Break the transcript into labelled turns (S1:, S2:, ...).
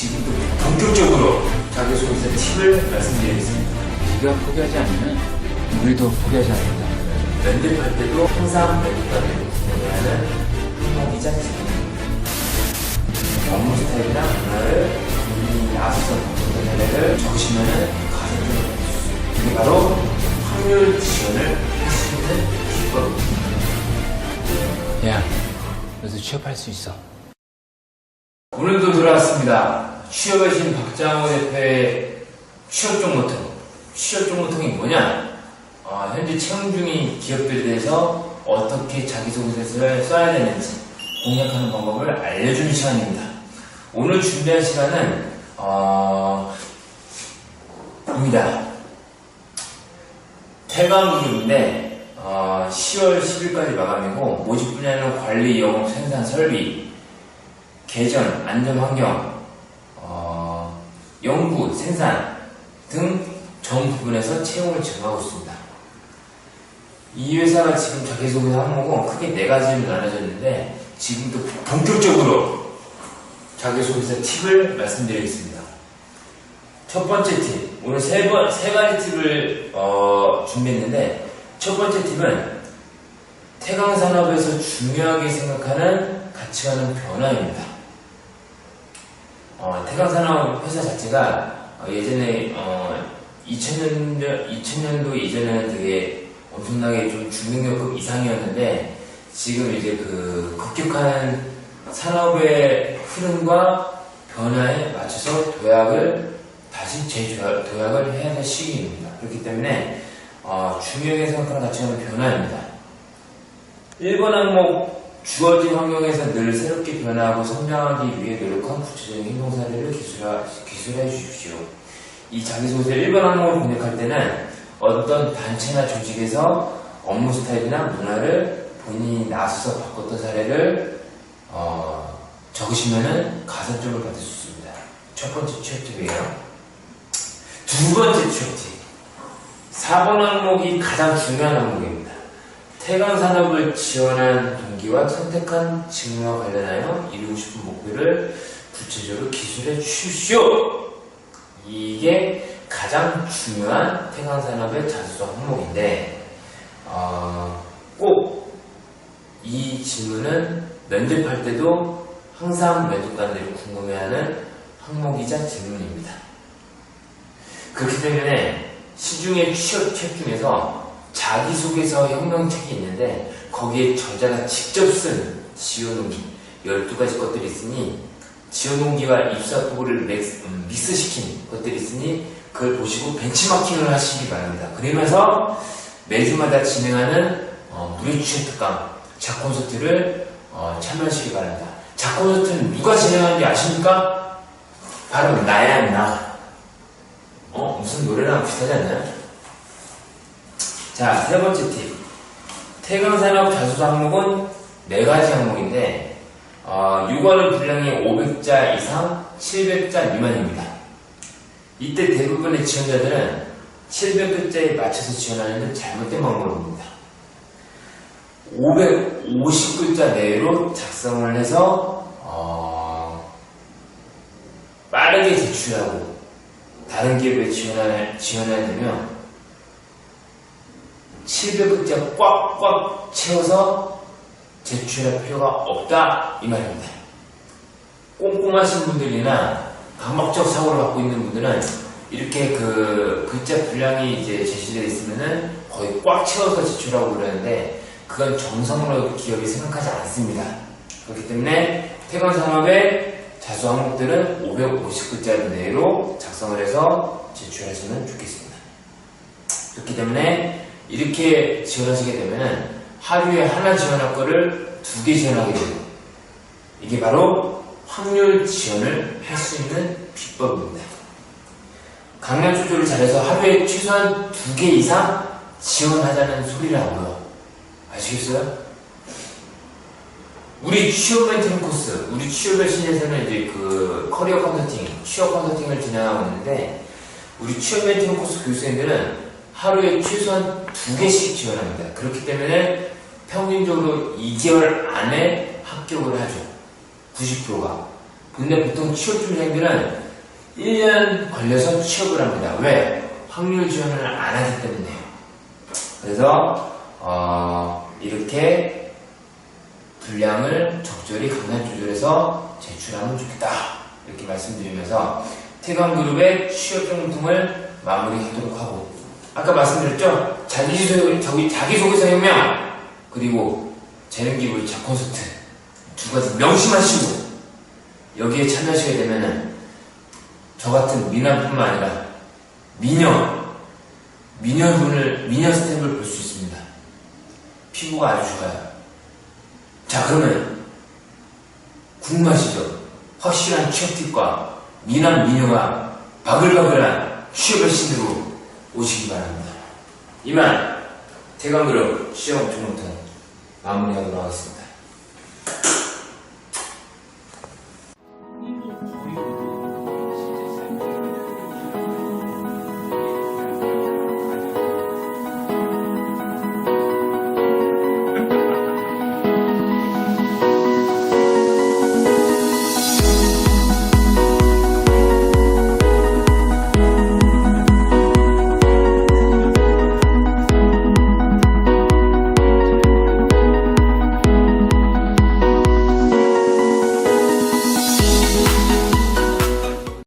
S1: 지금부터 본격적으로 자기소개서 팁을 말씀드리겠습니다.
S2: 네가 포기하지 않으면 우리도 포기하지 않는다.
S1: 면접할 때도 항상 면접관을 구분하는 항목이자 팁입니다. 업무 스타일이나 문화를 본인이 바꾸는 사례를 적으시면 수 있습니다. 이게 바로 확률 지원을 할 수 있는 기법입니다.
S2: 야, 너도 취업할 수 있어.
S1: 오늘도 돌아왔습니다. 취업의 신 박장호 대표의 취업종 모통. 취업종 모통이 뭐냐? 어, 현재 채용 중인 기업들에 대해서 어떻게 자기소개서를 써야 되는지 공략하는 방법을 알려주는 시간입니다. 오늘 준비한 시간은 어, 입니다. 태광그룹인데 어, 10월 10일까지 마감이고 모집 분야는 관리, 영업, 생산, 설비, 개전, 안전환경, 어, 연구, 생산 등 전 부분에서 채용을 진행하고 있습니다. 이 회사가 지금 자기소개 항목은 크게 네 가지로 나눠졌는데 지금부터 본격적으로 자기소개서 팁을 말씀드리겠습니다. 첫 번째 팁, 오늘 세, 번, 세 가지 팁을 어, 준비했는데 첫 번째 팁은 태강산업에서 중요하게 생각하는 가치관은 변화입니다. 어, 태강산업 회사 자체가 어, 예전에 어, 2000년도, 2000년도 이전에는 되게 엄청나게 좀 중능력급 이상이었는데 지금 이제 그 급격한 산업의 흐름과 변화에 맞춰서 도약을 다시 재도약을 해야 될 시기입니다. 그렇기 때문에 어, 중요하게 생각하는 가치관은 변화입니다. 1번 항목 주어진 환경에서 늘 새롭게 변화하고 성장하기 위해 노력한 구체적인 행동 사례를 기술하, 기술해 주십시오. 이 자기소개 1번 항목을 공략할 때는 어떤 단체나 조직에서 업무 스타일이나 문화를 본인이 나서서 바꿨던 사례를 어, 적으시면은 가산점을 받을 수 있습니다. 첫 번째 취업 팁이에요. 두 번째 취업 팁. 4번 항목이 가장 중요한 항목입니다. 태강 산업을 지원한 동기와 선택한 직무와 관련하여 이루고 싶은 목표를 구체적으로 기술해 주십시오. 이게 가장 중요한 태강 산업의 자소서 항목인데 어, 꼭 이 질문은 면접할 때도 항상 면접관들이 궁금해하는 항목이자 질문입니다. 그렇기 때문에 시중에 취업 책 중에서 자기소개서 혁명책이 있는데 거기에 저자가 직접 쓴 지원동기 12가지 것들이 있으니 지원동기와 입사표를 음, 믹스시킨 것들이 있으니 그걸 보시고 벤치마킹을 하시기 바랍니다. 그러면서 매주마다 진행하는 어, 무료 취업 특강 자콘서트를 어, 참여하시기 바랍니다. 자콘서트는 누가 진행하는지 아십니까? 바로 나야 나. 어? 무슨 노래랑 비슷하지 않나요? 자, 세 번째 팁. 태강산업 자소서 항목은 네 가지 항목인데, 어, 6월 분량이 500자 이상, 700자 미만입니다. 이때 대부분의 지원자들은 700글자에 맞춰서 지원하는 잘못된 방법입니다. 550글자 내로 작성을 해서, 어, 빠르게 제출하고, 다른 기업에 되면 700글자 꽉꽉 채워서 제출할 필요가 없다 이 말입니다. 꼼꼼하신 분들이나 강박적 사고를 갖고 있는 분들은 이렇게 그 글자 분량이 이제 제시되어 있으면은 거의 꽉 채워서 제출하고 그러는데 그건 정성으로 기업이 생각하지 않습니다. 그렇기 때문에 태관 산업의 자수 항목들은 550글자 내로 작성을 해서 제출하시면 좋겠습니다. 그렇기 때문에 이렇게 지원하시게 되면 하루에 하나 지원할 거를 두 개 지원하게 되고 이게 바로 확률 지원을 할 수 있는 비법입니다. 강약 조절을 잘해서 하루에 최소한 두 개 이상 지원하자는 소리라고요. 아시겠어요? 우리 취업 멘토링 코스, 우리 취업의 신에서는 이제 그 커리어 컨설팅, 취업 컨설팅을 진행하고 있는데 우리 취업 멘토링 코스 교수님들은 하루에 최소한 두 개씩 지원합니다. 그렇기 때문에 평균적으로 2개월 안에 합격을 하죠. 90%가. 근데 보통 취업준비생들은 1년 걸려서 취업을 합니다. 왜? 확률 지원을 안 하기 때문에요. 그래서 어, 이렇게 분량을 적절히 강단 조절해서 제출하면 좋겠다. 이렇게 말씀드리면서 태광그룹의 취업 정통을 마무리하도록 하고 아까 말씀드렸죠? 자기소개, 자기소개서 혁명 그리고 재능기부 자 콘서트 두 가지 명심하시고 여기에 참여하시게 되면은 저 같은 미남뿐만 아니라 미녀 미녀분을 미녀 스탬프를 볼수 있습니다. 피부가 아주 좋아요. 자 그러면 궁금하시죠? 확실한 취업 팁과 미남 미녀가 바글바글한 취업의 신으로 오시기 바랍니다. 이만 태광그룹 시험 종목등 마무리하도록 하겠습니다.